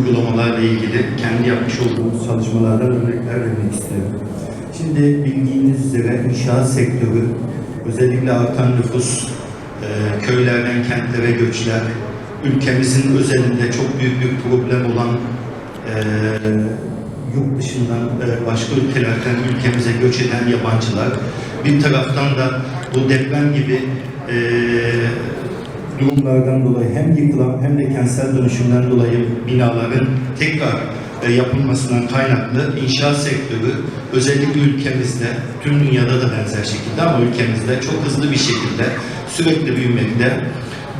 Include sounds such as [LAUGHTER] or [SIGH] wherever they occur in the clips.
uygulamalarla ilgili kendi yapmış olduğumuz çalışmalardan örnekler vermek istiyorum. Şimdi bildiğiniz üzere inşaat sektörü özellikle artan nüfus, e, köylerden kentlere göçler, ülkemizin özelinde çok büyük bir problem olan e, yurt dışından e, başka ülkelerden ülkemize göç eden yabancılar, bir taraftan da bu deprem gibi durumlardan dolayı hem yıkılan hem de kentsel dönüşümden dolayı binaların tekrar e, yapılmasından kaynaklı inşaat sektörü özellikle ülkemizde, tüm dünyada da benzer şekilde ama ülkemizde çok hızlı bir şekilde sürekli büyümekte.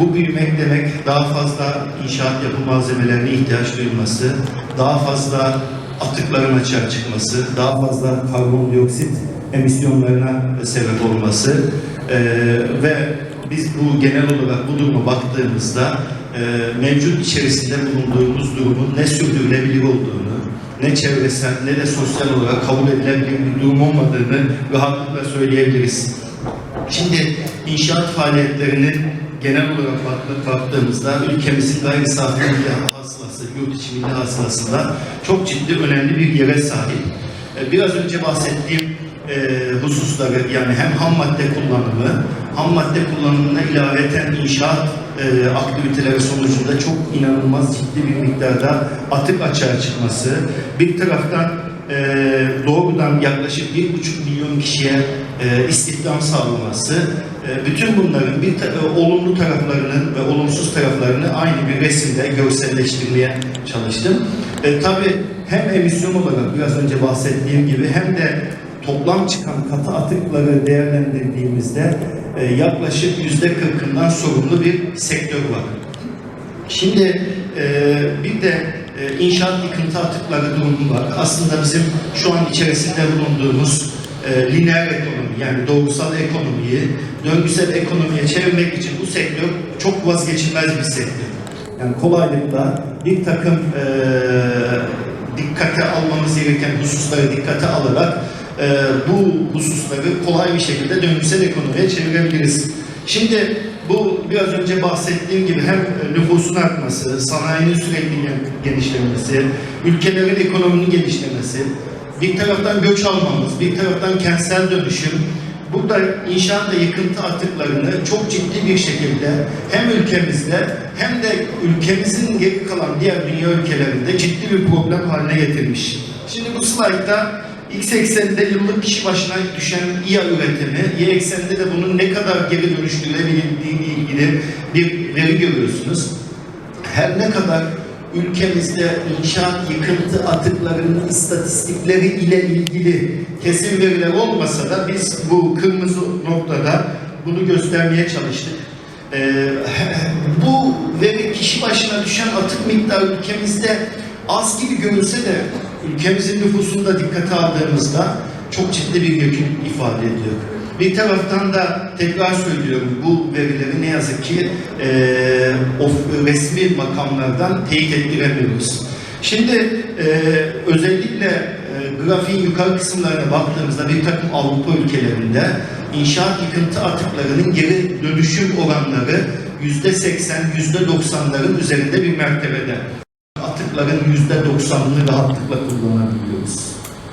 Bu büyümek demek daha fazla inşaat yapı malzemelerine ihtiyaç duyulması, daha fazla atıkların açığa çıkması, daha fazla karbondioksit emisyonlarına sebep olması e, ve biz bu genel olarak bu duruma baktığımızda e, mevcut içerisinde bulunduğumuz durumun ne sürdürülebilir olduğunu, ne çevresel ne de sosyal olarak kabul edilebilir bir durum olmadığını rahatlıkla söyleyebiliriz. Şimdi inşaat faaliyetlerinin genel olarak bak- baktığımızda ülkemizin gayri safi milli hasılası, yurt içi milli hasılasında çok ciddi önemli bir yere sahip. E, Biraz önce bahsettiğim e, hususları yani hem ham madde kullanımı, ham madde kullanımına ilaveten inşaat e, aktiviteleri sonucunda çok inanılmaz ciddi bir miktarda atık açığa çıkması, bir taraftan e, doğrudan yaklaşık bir buçuk milyon kişiye e, istihdam sağlaması, e, bütün bunların bir ta- e, olumlu taraflarının ve olumsuz taraflarını aynı bir resimde görselleştirmeye çalıştım. E, tabii hem emisyon olarak biraz önce bahsettiğim gibi hem de toplam çıkan katı atıkları değerlendirdiğimizde e, yaklaşık yüzde kırkından sorumlu bir sektör var. Şimdi e, bir de e, inşaat yıkıntı atıkları durumu var. Aslında bizim şu an içerisinde bulunduğumuz lineer ekonomi yani doğrusal ekonomiyi döngüsel ekonomiye çevirmek için bu sektör çok vazgeçilmez bir sektör. Yani kolaylıkla bir takım e, dikkate almamız gereken hususları dikkate alarak e, bu hususları kolay bir şekilde döngüsel ekonomiye çevirebiliriz. Şimdi bu biraz önce bahsettiğim gibi hem nüfusun artması, sanayinin sürekli genişlemesi, ülkelerin ekonominin genişlemesi, bir taraftan göç almamız, bir taraftan kentsel dönüşüm, burada inşaat ve yıkıntı atıklarını çok ciddi bir şekilde hem ülkemizde hem de ülkemizin geri kalan diğer dünya ülkelerinde ciddi bir problem haline getirmiş. Şimdi bu slaytta X ekseninde yıllık kişi başına düşen İYA üretimi, Y ekseninde de bunun ne kadar geri dönüştürülebildiğiyle ilgili bir veri görüyorsunuz. Her ne kadar ülkemizde inşaat yıkıntı atıklarının istatistikleri ile ilgili kesin veriler olmasa da biz bu kırmızı noktada bunu göstermeye çalıştık. Ee, [LAUGHS] bu veri kişi başına düşen atık miktarı ülkemizde az gibi görünse de ülkemizin nüfusunu da dikkate aldığımızda çok ciddi bir yükün ifade ediyor. Bir taraftan da tekrar söylüyorum bu verileri ne yazık ki eee of, resmi makamlardan teyit ettiremiyoruz. Şimdi eee, özellikle eee, grafiğin yukarı kısımlarına baktığımızda bir takım Avrupa ülkelerinde inşaat yıkıntı atıklarının geri dönüşüm oranları yüzde seksen, yüzde doksanların üzerinde bir mertebede atıkların yüzde doksanını rahatlıkla kullanabiliyoruz.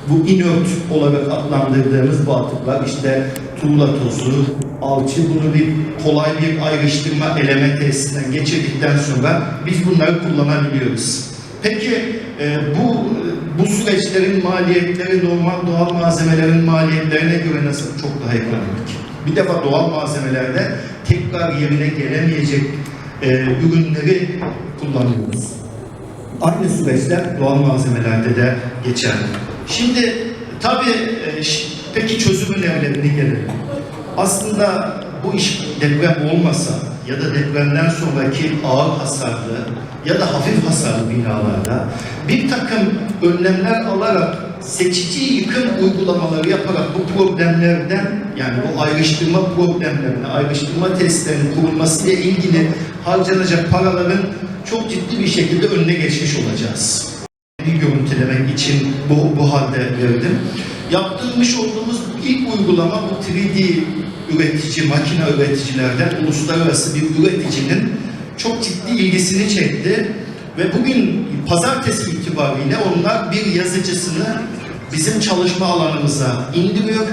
Bu inert olarak adlandırdığımız bu atıklar işte tuğla tozu, alçı bunu bir kolay bir ayrıştırma eleme testinden geçirdikten sonra biz bunları kullanabiliyoruz. Peki e, bu bu süreçlerin maliyetleri normal doğal malzemelerin maliyetlerine göre nasıl? Çok daha ekonomik. Bir defa doğal malzemelerde tekrar yerine gelemeyecek e, ürünleri kullanıyoruz. Aynı süreçler doğal malzemelerde de geçerli. Şimdi tabii e, peki çözüm önerilerine gelelim. Aslında bu iş deprem olmasa ya da depremden sonraki ağır hasarlı ya da hafif hasarlı binalarda bir takım önlemler alarak seçici yıkım uygulamaları yaparak bu problemlerden yani bu ayrıştırma problemlerine, ayrıştırma testlerinin kurulması ile ilgili harcanacak paraların çok ciddi bir şekilde önüne geçmiş olacağız. Bir görüntülemek için bu, bu halde verdim. Yaptırmış olduğumuz ilk uygulama bu 3D üretici, makine üreticilerden uluslararası bir üreticinin çok ciddi ilgisini çekti Ve bugün pazartesi itibariyle onlar bir yazıcısını bizim çalışma alanımıza indiriyor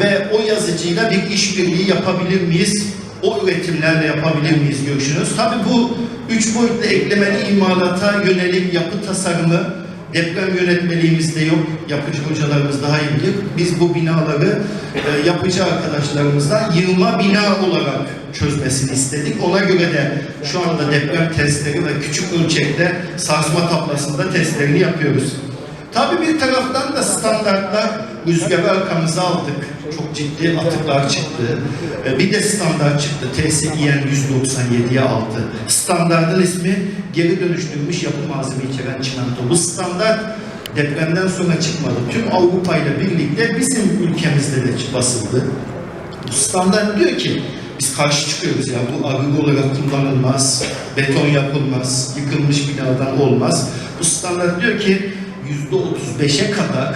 ve o yazıcıyla bir işbirliği yapabilir miyiz? O üretimlerle yapabilir miyiz görüşünüz. Tabii bu üç boyutlu eklemeli imalata yönelik yapı tasarımı deprem yönetmeliğimizde yok. Yapıcı hocalarımız daha iyi bilir. Biz bu binaları e, yapıcı arkadaşlarımızdan yığma bina olarak çözmesini istedik. Ona göre de şu anda deprem testleri ve küçük ölçekte sarsma tablasında testlerini yapıyoruz. Tabii bir taraftan da standartlar rüzgarı arkamıza aldık. Çok ciddi atıklar çıktı. Ee, Bir de standart çıktı. TSİN 197'ye aldı. Standartın ismi geri dönüştürülmüş yapı malzeme içeren çimento. Bu standart depremden sonra çıkmadı. Tüm Avrupa ile birlikte bizim ülkemizde de basıldı. Bu standart diyor ki biz karşı çıkıyoruz ya bu argo olarak kullanılmaz, beton yapılmaz, yıkılmış binadan olmaz. Bu standart diyor ki yüzde 35'e kadar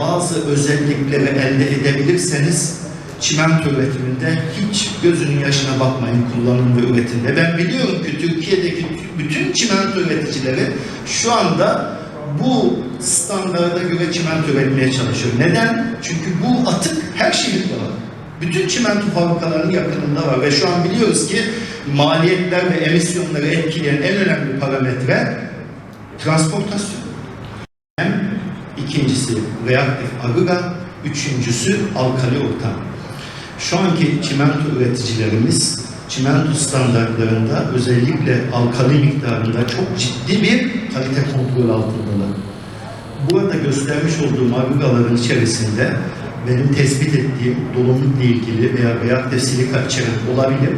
bazı özellikleri elde edebilirseniz çimento üretiminde hiç gözünün yaşına bakmayın kullanım ve üretimde. Ben biliyorum ki Türkiye'deki bütün çimento üreticileri şu anda bu standarda göre çimento üretmeye çalışıyor. Neden? Çünkü bu atık her şehirde var. Bütün çimento fabrikalarının yakınında var ve şu an biliyoruz ki maliyetler ve emisyonları etkileyen en önemli parametre transportasyon. İkincisi reaktif agıga, üçüncüsü alkali ortam. Şu anki çimento üreticilerimiz çimento standartlarında özellikle alkali miktarında çok ciddi bir kalite kontrol altındalar. Burada göstermiş olduğum agıgaların içerisinde benim tespit ettiğim dolumlukla ilgili veya reaktif silika içeren olabilir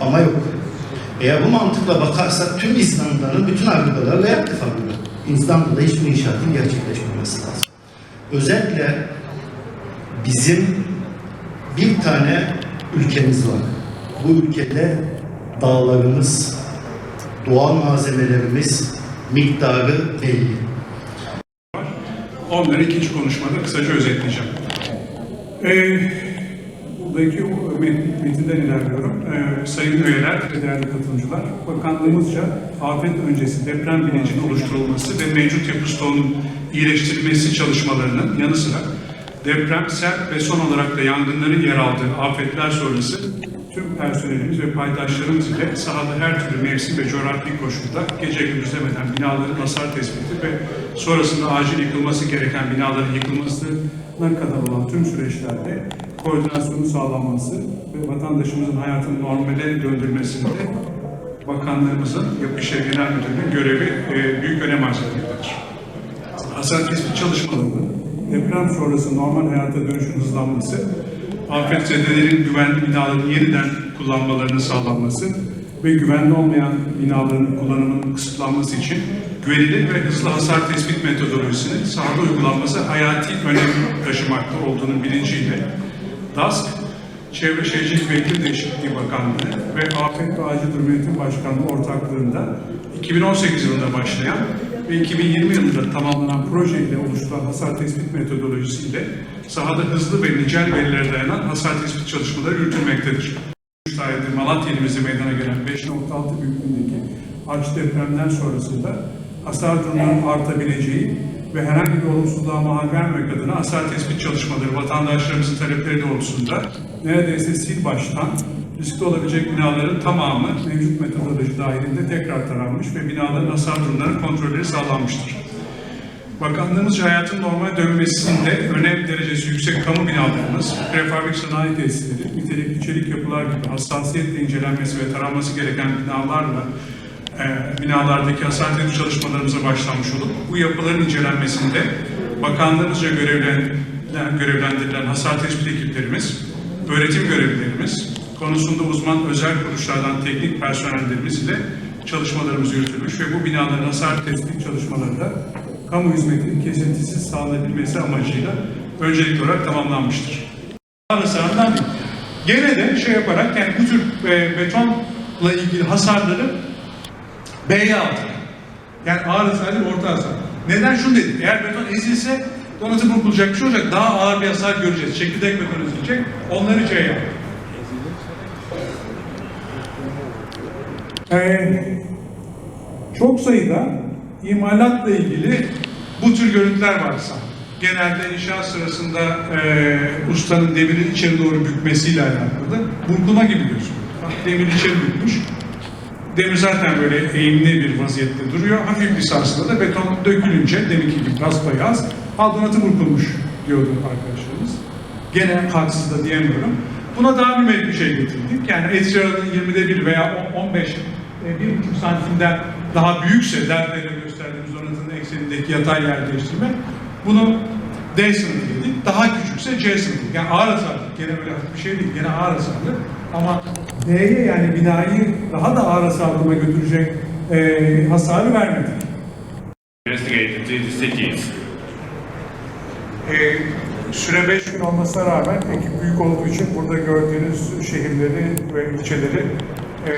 ama yok. Eğer bu mantıkla bakarsak tüm İzlanda'nın bütün agıgaları reaktif agıga. İzlanda'da hiçbir inşaatın gerçekleşmemesi lazım. Özellikle bizim bir tane ülkemiz var. Bu ülkede dağlarımız, doğal malzemelerimiz miktarı belli. Onları ikinci konuşmada kısaca özetleyeceğim. Ee, buradaki metinden ilerliyorum. Ee, sayın üyeler ve değerli katılımcılar, bakanlığımızca afet öncesi deprem bilincinin oluşturulması ve mevcut yapı stoğunun iyileştirilmesi çalışmalarının yanı sıra deprem, sel ve son olarak da yangınların yer aldığı afetler sonrası tüm personelimiz ve paydaşlarımız ile sahada her türlü mevsim ve coğrafi koşulda gece gündüz demeden binaların hasar tespiti ve sonrasında acil yıkılması gereken binaların yıkılmasına kadar olan tüm süreçlerde koordinasyonun sağlanması ve vatandaşımızın hayatını normale döndürmesinde bakanlığımızın Yapı İşleri Genel Müdürlüğü'nün görevi e, büyük önem arz etmektedir. Hasar tespit çalışmalarının deprem sonrası normal hayata dönüşün hızlanması, afetzedelerin güvenli binaların yeniden kullanmalarının sağlanması ve güvenli olmayan binaların kullanımının kısıtlanması için güvenilir ve hızlı hasar tespit metodolojisinin sahada uygulanması hayati önem taşımakta olduğunun bilinciyle DASK, Çevre Şehircilik ve İklim Değişikliği Bakanlığı ve Afet ve Acil Durum Yönetim Başkanlığı ortaklığında 2018 yılında başlayan ve 2020 yılında tamamlanan proje ile oluşturulan hasar tespit metodolojisiyle sahada hızlı ve nicel verilere dayanan hasar tespit çalışmaları yürütülmektedir. sayede Malatya ilimizde meydana gelen 5.6 büyüklüğündeki arş depremler sonrasında hasar durumlarının artabileceği ve herhangi bir olumsuzluğa mahal vermemek adına hasar tespit çalışmaları vatandaşlarımızın talepleri doğrultusunda neredeyse sil baştan riskli olabilecek binaların tamamı mevcut metodoloji dahilinde tekrar taranmış ve binaların hasar durumlarının kontrolleri sağlanmıştır. Bakanlığımızca hayatın normal dönmesinde önem derecesi yüksek kamu binalarımız, prefabrik sanayi tesisleri, nitelikli çelik yapılar gibi hassasiyetle incelenmesi ve taranması gereken binalarla e, binalardaki hasar tespit çalışmalarımıza başlanmış olup bu yapıların incelenmesinde bakanlığımızca görevlendirilen, görevlendirilen hasar tespit ekiplerimiz, öğretim görevlilerimiz, konusunda uzman özel kuruluşlardan teknik personellerimiz ile çalışmalarımız yürütülmüş ve bu binaların hasar tespit çalışmaları da kamu hizmetinin kesintisiz sağlanabilmesi amacıyla öncelikli olarak tamamlanmıştır. Değil. Gene de şey yaparak yani bu tür e, betonla ilgili hasarları B'ye aldık. Yani ağır hasar değil, orta hasar. Neden şunu dedik? Eğer beton ezilse donatım kurulacak bir şey olacak. Daha ağır bir hasar göreceğiz. Çekirdek beton ezilecek. Onları C'ye aldık. Ee, çok sayıda imalatla ilgili bu tür görüntüler varsa, genelde inşaat sırasında e, ustanın demiri içeri doğru bükmesiyle alakalı burkulma gibi gözüküyor. Demir içeri bükmüş. Demir zaten böyle eğimli bir vaziyette duruyor. Hafif bir sarsıda da beton dökülünce deminki gibi beyaz aldonatı burkulmuş diyordu arkadaşlarımız. Gene haksız da diyemiyorum. Buna daha bir şey getirdik. Yani aralığının 20'de 1 veya 15, e, 1,5 santimden daha büyükse derdeyle gösterdiğimiz donatının eksenindeki yatay yer değiştirme bunu D sınıfı dedik. Daha küçükse C sınıfı. Yani ağır hasarlı. Gene böyle hafif bir şey değil. Gene ağır hasarlı. Ama D'ye yani binayı daha da ağır hasarlıma götürecek e, hasarı vermedi. investigate these cities. E, süre 5 gün olmasına rağmen ekip büyük olduğu için burada gördüğünüz şehirleri ve ilçeleri e,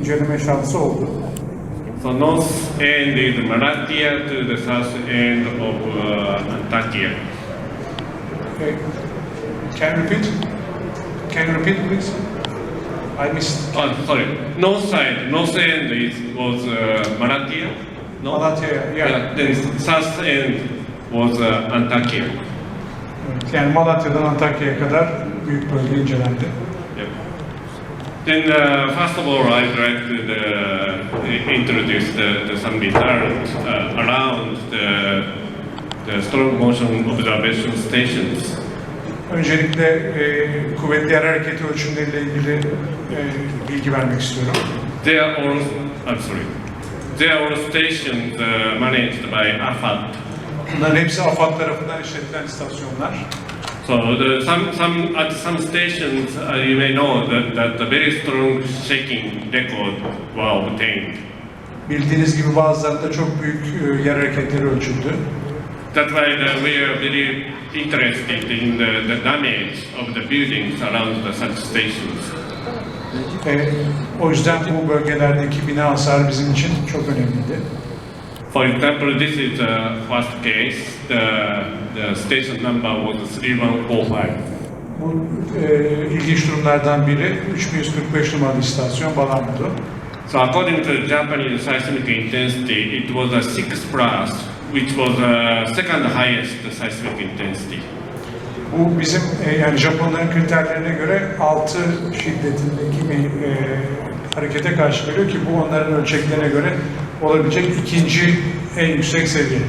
inceleme şansı oldu. So north end is Malatya to the south end of uh, Antakya. E, can you repeat? Can you repeat please? I missed. Oh, sorry. North side, north end is was uh, Malatya. No. Malatya, yeah. Then south end was uh, Antakya. Evet, Yani Malatya'dan Antakya'ya kadar büyük bölge incelendi. Yep. Then uh, first of all, I'd like to uh, introduce the, the some deterrent uh, around the the strong motion observation stations. Öncelikle e, kuvvetli yer hareketi ölçümleriyle ilgili e, bilgi vermek istiyorum. They are all, I'm sorry, they are all stations uh, managed by AFAD. Bunların hepsi AFAD tarafından işletilen istasyonlar. So the, some, some, at some stations, uh, you may know that, that a very strong shaking record were obtained. Bildiğiniz gibi bazılarında çok büyük e, yer hareketleri ölçüldü. That's why the, we are very interested in the, the damage of the buildings around the such stations. E, o yüzden bu bölgelerdeki bina hasarı bizim için çok önemliydi. For example, this is the first case. The, the station number was 3145. Bu e, ilginç durumlardan biri 3145 numaralı istasyon Balambudu. So according to the Japanese seismic intensity, it was a 6 plus, which was the second highest seismic intensity. Bu bizim e, yani Japonların kriterlerine göre 6 şiddetindeki bir e, harekete karşı geliyor ki bu onların ölçeklerine göre olabilecek ikinci en yüksek seviye.